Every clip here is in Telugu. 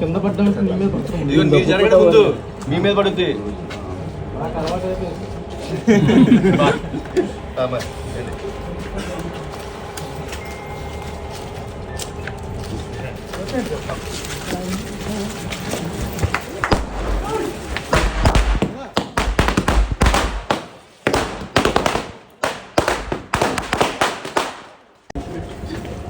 కింద పడ్డా మీద మీ మీద పడుద్ది. నాకు అలవాటు అయిపోయింది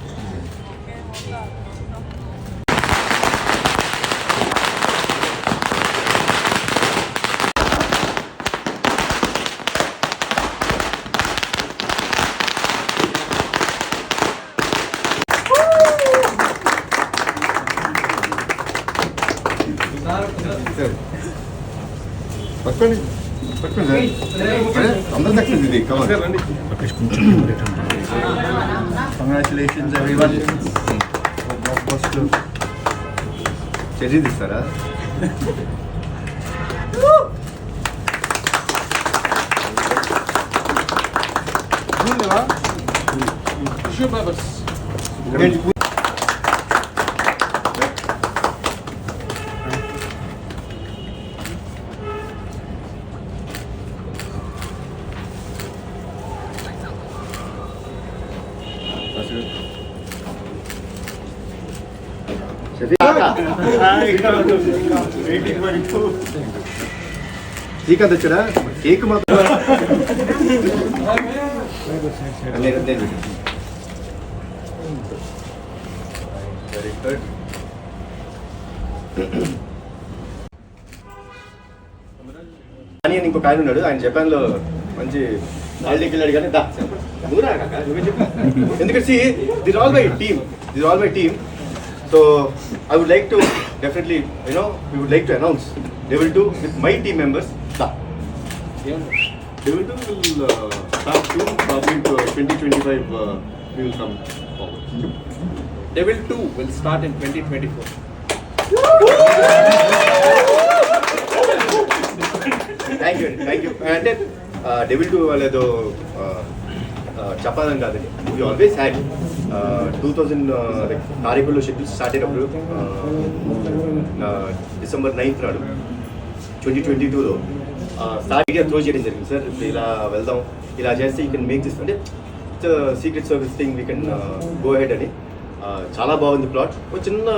పట్టుకోండి పట్టుకోండి సార్ అరే, అందరం దక్కింది ఇది కవర్ కంగ్రాచులేషన్స్ ఎవ్రీవన్ ఫస్ట్ చర్య తీస్తారా శ్రీకాంత్ వచ్చాడా? కేక్ మాత్రం వెరీ గుడ్ అని ఇంకొక ఆయన ఉన్నాడు. ఆయన జపాన్లో మంచి హాలిడేకి వెళ్ళాడు కానీ దా. ఎందుకంటే this all my team this all my team so I would like to definitely you know we would like to announce they will do with my team members the they will do will start to probably to twenty twenty five we will come Devil two will start in twenty twenty four thank you thank you అంటే డెవిల్ టూ వాళ్ళేదో చెప్పాలని కాదు. We always had two thousand తారీఖుల్లో schedule start అయినప్పుడు డిసెంబర్ నైన్త్ నాడు ట్వంటీ ట్వంటీ టూలో స్టార్ట్గా త్రో చేయడం జరిగింది. సార్ ఇప్పుడు ఇలా వెళ్దాం ఇలా చేస్తే యూ కెన్ మేక్ దిస్ అంటే secret service thing we can go head అని. చాలా బాగుంది ప్లాట్ ఒక చిన్న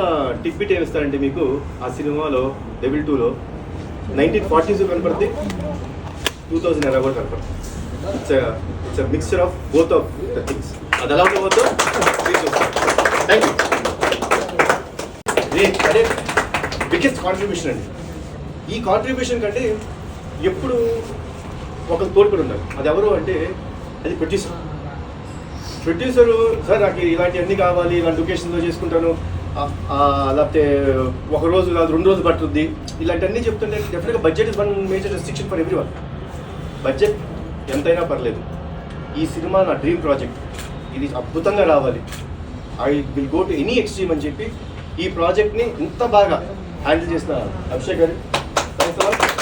టిప్పిట్ ఏమి ఇస్తారంటే మీకు ఆ సినిమాలో డెవిల్ టూలో నైన్టీన్ ఫార్టీస్ కనపడుతుంది టూ థౌజండ్ ఎరా కూడా కనపడుతుంది. It's it's mixture of both of the things అది ఎలా ఉండబోతో థ్యాంక్ యూ అదే బిగ్గెస్ట్ కాంట్రిబ్యూషన్ అండి. ఈ కాంట్రిబ్యూషన్ కంటే ఎప్పుడు ఒక తోడ్పడి ఉండాలి అది ఎవరు అంటే అది ప్రొడ్యూసర్ ప్రొడ్యూసరు సార్ నాకు ఇలాంటివన్నీ కావాలి ఇలాంటి లొకేషన్లో చేసుకుంటాను. లేకపోతే ఒక రోజు కాదు రెండు రోజులు పట్టుద్ది ఇలాంటివన్నీ చెప్తుంటే డెఫినెట్గా budget is one major restriction for everyone budget ఎంతైనా పర్లేదు. ఈ సినిమా నా డ్రీమ్ ప్రాజెక్ట్. ఇది అద్భుతంగా రావాలి. I will go to any extreme అని చెప్పి ఈ ప్రాజెక్ట్ని ఇంత బాగా హ్యాండిల్ చేసిన అభిషేక్ గారు. థ్యాంక్స్